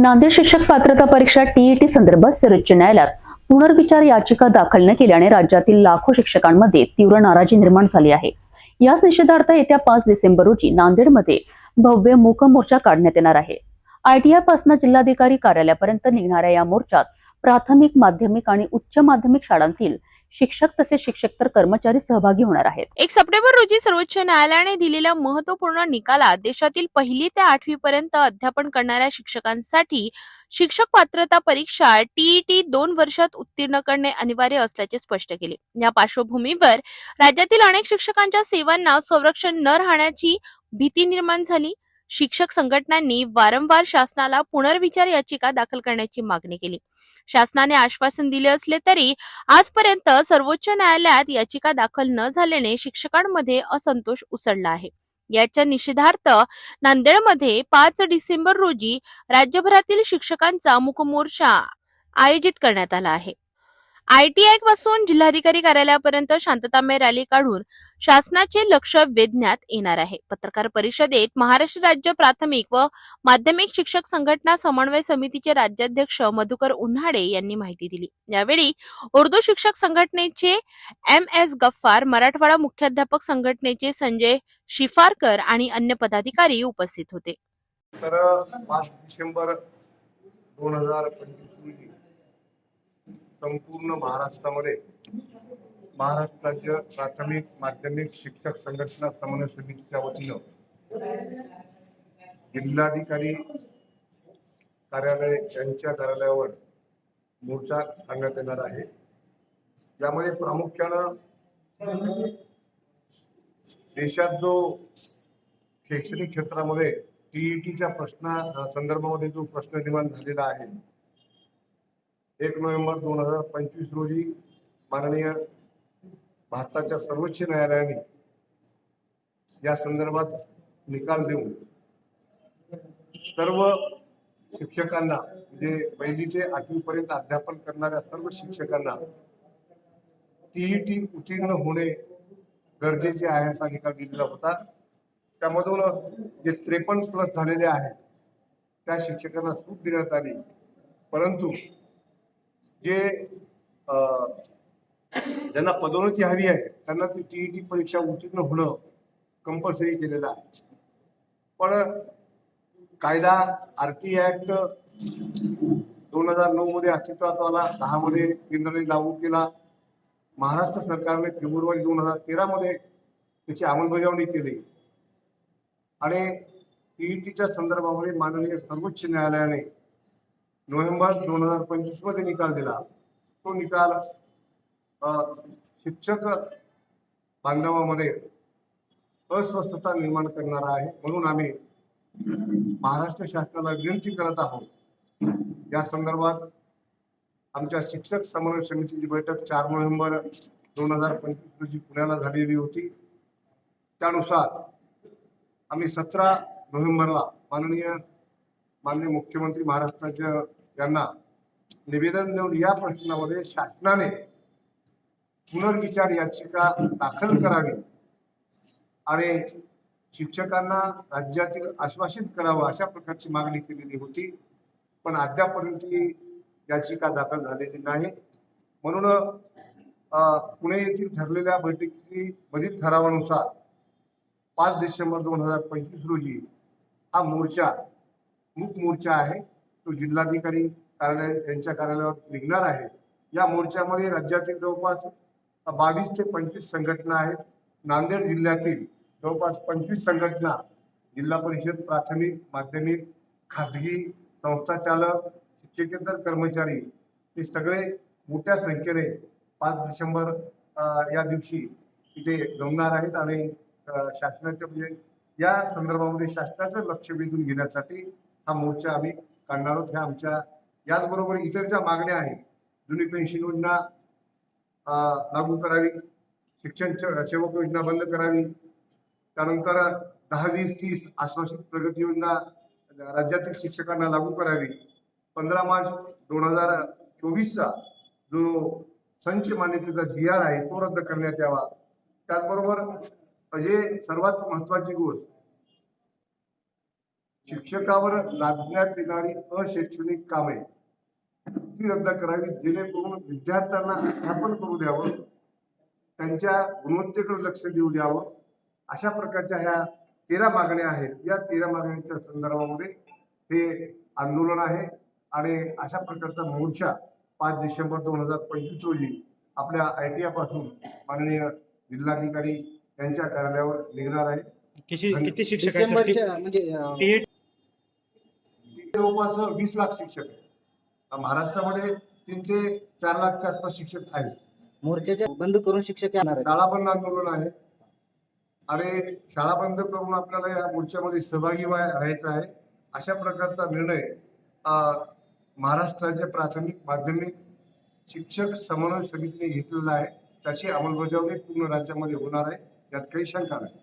नांदेड शिक्षक पात्रता परीक्षा टीईटी संदर्भात सर्वोच्च न्यायालयात पुनर्विचार याचिका दाखल न केल्याने राज्यातील लाखो शिक्षकांमध्ये तीव्र नाराजी निर्माण झाली आहे. याच निषेधार्थ येत्या पाच डिसेंबर रोजी नांदेडमध्ये भव्य मूक मोर्चा काढण्यात येणार आहे. आयटीआयपासून जिल्हाधिकारी कार्यालयापर्यंत निघणाऱ्या या मोर्चात प्राथमिक माध्यमिक आणि उच्च माध्यमिक शाळांतील शिक्षक तसेच शिक्षकतर कर्मचारी सहभागी होणार आहेत. एक सप्टेंबर रोजी सर्वोच्च न्यायालयाने दिलेल्या महत्त्वपूर्ण निकालात देशातील पहिली ते आठवी पर्यंत अध्यापन करणाऱ्या शिक्षकांसाठी शिक्षक पात्रता परीक्षा टीईटी दोन वर्षात उत्तीर्ण करणे अनिवार्य असल्याचे स्पष्ट केले. या पार्श्वभूमीवर राज्यातील अनेक शिक्षकांच्या सेवांना संरक्षण न राहण्याची भीती निर्माण झाली. शिक्षक संघटनांनी वारंवार शासनाला पुनर्विचार याचिका दाखल करण्याची मागणी केली. शासनाने आश्वासन दिले असले तरी आजपर्यंत सर्वोच्च न्यायालयात याचिका दाखल न झाल्याने शिक्षकांमध्ये असंतोष उसळला आहे. याच्या निषेधार्थ नांदेडमध्ये पाच डिसेंबर रोजी राज्यभरातील शिक्षकांचा मुकमोर्चा आयोजित करण्यात आला आहे. आयटीआयपासून जिल्हाधिकारी कार्यालयापर्यंत शांततामय रॅली काढून शासनाचे लक्ष वेधण्यात येणार आहे. पत्रकार परिषदेत महाराष्ट्र राज्य प्राथमिक व माध्यमिक शिक्षक संघटना समन्वय समितीचे राज्याध्यक्ष मधुकर उन्हाडे यांनी माहिती दिली. यावेळी उर्दू शिक्षक संघटनेचे एम एस गफ्फार मराठवाडा मुख्याध्यापक संघटनेचे संजय शिफारकर आणि अन्य पदाधिकारी उपस्थित होते. तर पाच डिसेंबर दोन हजार पंचवीस रोजी संपूर्ण महाराष्ट्रामध्ये महाराष्ट्र राज्य प्राथमिक माध्यमिक शिक्षक संघटना समन्वय समितीच्या वतीनं जिल्हाधिकारी कार्यालय यांच्या कार्यालयावर मोर्चा काढण्यात येणार आहे. यामध्ये प्रामुख्यानं देशात जो शैक्षणिक क्षेत्रामध्ये टीईटीच्या प्रश्ना संदर्भामध्ये जो प्रश्न निर्माण झालेला आहे एक नोव्हेंबर दोन हजार पंचवीस रोजी माननीय भारताच्या सर्वोच्च न्यायालयाने या संदर्भात निकाल देऊन सर्व शिक्षकांना म्हणजे पहिली ते आठवी पर्यंत अध्यापन करणाऱ्या सर्व शिक्षकांना टीईटी उत्तीर्ण होणे गरजेचे आहे असा निकाल दिलेला होता. त्यामधून जे त्रेपन्न प्लस झालेले आहेत त्या शिक्षकांना सूट देण्यात आली. परंतु जे ज्यांना पदोन्नती हवी आहे त्यांना ती टी ई टी परीक्षा उत्तीर्ण होणं कंपल्सरी केलेलं आहे. पण कायदा आर टी ऍक्ट दोन हजार नऊ मध्ये अस्तित्वात आला दहा मध्ये केंद्राने लागू केला. महाराष्ट्र सरकारने फेब्रुवारी दोन हजार तेरा मध्ये त्याची अंमलबजावणी केली. आणि टीईटीच्या संदर्भामध्ये माननीय सर्वोच्च न्यायालयाने नोव्हेंबर दोन हजार पंचवीसमध्ये निकाल दिला. तो निकाल शिक्षक बांधवामध्ये अस्वस्थता निर्माण करणारा आहे म्हणून आम्ही महाराष्ट्र शासनाला विनंती करत आहोत. या संदर्भात आमच्या शिक्षक समन्वय समितीची बैठक चार नोव्हेंबर दोन हजार पंचवीस रोजी पुण्याला झालेली होती. त्यानुसार आम्ही सतरा नोव्हेंबरला माननीय माननीय मुख्यमंत्री महाराष्ट्राच्या त्यांना निवेदन देऊन या प्रश्नामध्ये शासनाने पुनर्विचार याचिका दाखल करावी आणि शिक्षकांना राज्यातील आश्वासित करावं अशा प्रकारची मागणी केलेली होती. पण अद्यापर्यंत ही याचिका दाखल झालेली नाही. म्हणून पुणे येथील ठरलेल्या बैठकी मधील ठरावानुसार पाच डिसेंबर दोन हजार पंचवीस रोजी हा मोर्चा मूक मोर्चा आहे. तो जिल्हाधिकारी कार्यालय यांच्या कार्यालयावर निघणार आहे. या मोर्चामध्ये राज्यातील जवळपास बावीस ते पंचवीस संघटना आहेत. नांदेड जिल्ह्यातील जवळपास पंचवीस संघटना जिल्हा परिषद प्राथमिक माध्यमिक खाजगी संस्था चालक शिक्षकेतर कर्मचारी हे सगळे मोठ्या संख्येने पाच डिसेंबर या दिवशी इथे जमणार आहेत आणि शासनाच्या म्हणजे या संदर्भामध्ये शासनाचं लक्ष वेधून घेण्यासाठी हा मोर्चा आम्ही काढणार आहोत ह्या आमच्या याचबरोबर इतर ज्या मागण्या आहेत जुनी पेन्शन योजना लागू करावी शिक्षण सेवक योजना बंद करावी त्यानंतर दहा वीस तीस आश्वासित प्रगती योजना राज्यातील शिक्षकांना लागू करावी. पंधरा मार्च दोन हजार चोवीसचा जो संच मान्यतेचा जी आर आहे तो रद्द करण्यात यावा. त्याचबरोबर म्हणजे सर्वात महत्वाची गोष्ट शिक्षकावर लादण्यात येणारी अशैक्षणिक कामे ती रद्द करावी जेणेकरून विद्यार्थ्यांना अध्यापन करू द्यावं त्यांच्या गुणवत्तेकडे लक्ष देऊ द्यावं. अशा प्रकारच्या ह्या तेरा मागण्या आहेत. या तेरा मागण्यांच्या संदर्भामध्ये हे आंदोलन आहे आणि अशा प्रकारचा मोर्चा पाच डिसेंबर दोन हजार पंचवीस रोजी आपल्या आय टी पासून माननीय जिल्हाधिकारी यांच्या कार्यालयावर निघणार आहे. किती शिक्षक म्हणजे जवळपास वीस लाख शिक्षक आहेत. महाराष्ट्रामध्ये तीन ते चार लाखच्या आसपास शिक्षक आहेत. मोर्चाच्या बंद करून शिक्षक येणार शाळा बंद आंदोलन आहे. आणि शाळा बंद करून आपल्याला या मोर्चामध्ये सहभागी व्हाय- व्हायचं आहे. अशा प्रकारचा निर्णय महाराष्ट्राचे प्राथमिक माध्यमिक शिक्षक समन्वय समितीने घेतलेला आहे. त्याची अंमलबजावणी पूर्ण राज्यामध्ये होणार आहे. यात काही शंका नाही.